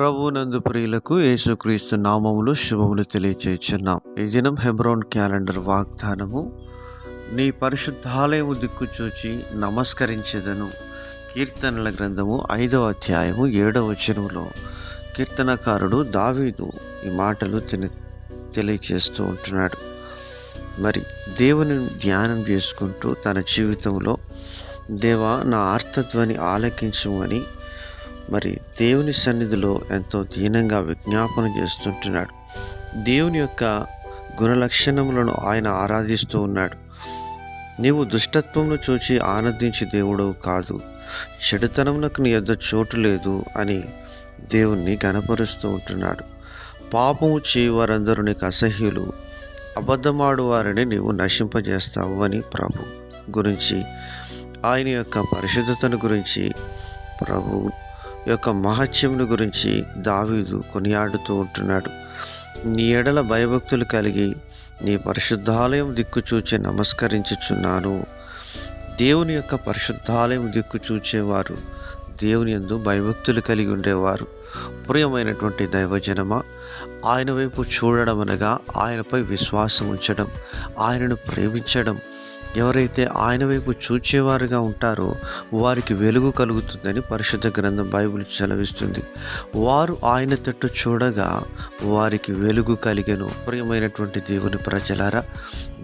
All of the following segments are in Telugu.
ప్రభునందు ప్రియులకు యేసుక్రీస్తు నామములు శుభములు తెలియచేస్తున్నాం ఈ దినం హెబ్రోన్ క్యాలెండర్ వాగ్దానము నీ పరిశుద్ధాలయము దిక్కుచూచి నమస్కరించదను. కీర్తనల గ్రంథము ఐదవ అధ్యాయము ఏడవ వచనంలో కీర్తనకారుడు దావీదు ఈ మాటలు తెలి తెలియచేస్తూ ఉంటున్నాడు. మరి దేవుని ధ్యానం చేసుకుంటూ తన జీవితంలో దేవా నా ఆర్తధ్వని ఆలకించమని మరి దేవుని సన్నిధిలో ఎంతో దీనంగా విజ్ఞాపన చేస్తుంటున్నాడు. దేవుని యొక్క గుణలక్షణములను ఆయన ఆరాధిస్తూ ఉన్నాడు. నీవు దుష్టత్వమును చూచి ఆనందించి దేవుడు కాదు. చెడుతనమునకు నీ యొద్ద చోటు లేదు అని దేవుణ్ణి గనపరుస్తూ ఉంటున్నాడు. పాపము చేయవారందరూ నీకు అసహ్యులు. అబద్ధమాడు వారిని నీవు నశింపజేస్తావు అని ప్రభు గురించి ఆయన యొక్క పరిశుద్ధతను గురించి ప్రభు యొక్క మహత్యమును గురించి దావీదు కొనియాడుతూ ఉంటున్నాడు. నీ ఎడల భయభక్తులు కలిగి నీ పరిశుద్ధాలయం దిక్కుచూచి నమస్కరించుచున్నాను. దేవుని యొక్క పరిశుద్ధాలయం దిక్కు చూచేవారు దేవుని యందు భయభక్తులు కలిగి ఉండేవారు. ప్రియమైనటువంటి దైవజనమ ఆయన వైపు చూడడం అనగా ఆయనపై విశ్వాసం ఉంచడం ఆయనను ప్రేమించడం ఎవరైతే ఆయన వైపు చూచేవారుగా ఉంటారో వారికి వెలుగు కలుగుతుందని పరిశుద్ధ గ్రంథం బైబిల్ సెలవిస్తుంది. వారు ఆయన తట్టు చూడగా వారికి వెలుగు కలిగను. ప్రియమైనటువంటి దేవుని ప్రజలారా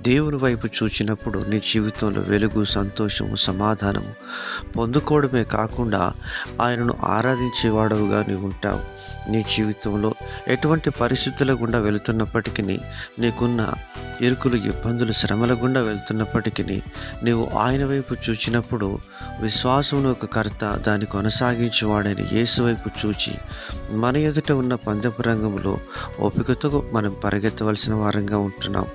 దేవుని వైపు చూచినప్పుడు నీ జీవితంలో వెలుగు సంతోషము సమాధానము పొందుకోవడమే కాకుండా ఆయనను ఆరాధించేవాడవుగా నీవు ఉంటావు. నీ జీవితంలో ఎటువంటి పరిస్థితుల గుండా వెళుతున్నప్పటికీ నీకున్న ఇరుకులు ఇబ్బందులు శ్రమల గుండా వెళ్తున్నప్పటికీ నీవు ఆయన వైపు చూచినప్పుడు విశ్వాసమును ఒక కర్త దాన్ని కొనసాగించేవాడని యేసు వైపు చూచి మన ఎదుట ఉన్న పందపు రంగంలో ఓపికతో మనం పరిగెత్తవలసిన వారంగా ఉంటున్నాం.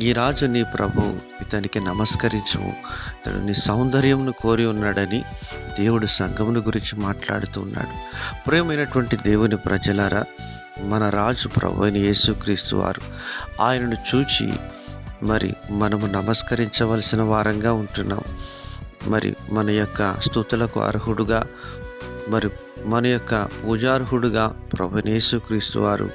ఈ రాజు నీ ప్రభు ఇతనికి నమస్కరించము. ఇతడు నీ సౌందర్యంను కోరి ఉన్నాడని దేవుడు సంఘమును గురించి మాట్లాడుతూ ఉన్నాడు. ప్రియమైనటువంటి దేవుని ప్రజలారా మన రాజు ప్రభు అయిన యేసుక్రీస్తు వారు ఆయనను చూచి మరి మనము నమస్కరించవలసిన వారంగా ఉంటున్నాం. మరి మన యొక్క స్థుతులకు అర్హుడుగా మరి మన యొక్క పూజార్హుడుగా ప్రభు యేసుక్రీస్తు వారు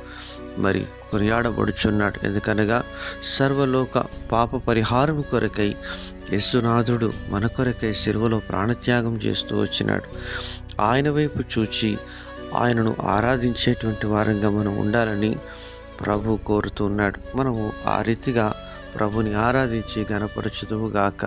మరి కొనియాడబడుచున్నాడు. ఎందుకనగా సర్వలోక పాప పరిహారం కొరకై యస్సునాథుడు మన కొరకై శిలువలో ప్రాణత్యాగం చేస్తూ వచ్చినాడు. ఆయన వైపు చూచి ఆయనను ఆరాధించేటువంటి వారంగా మనం ఉండాలని ప్రభు కోరుతున్నాడు. మనము ఆ రీతిగా ప్రభుని ఆరాధించి గణపరచుదువుగాక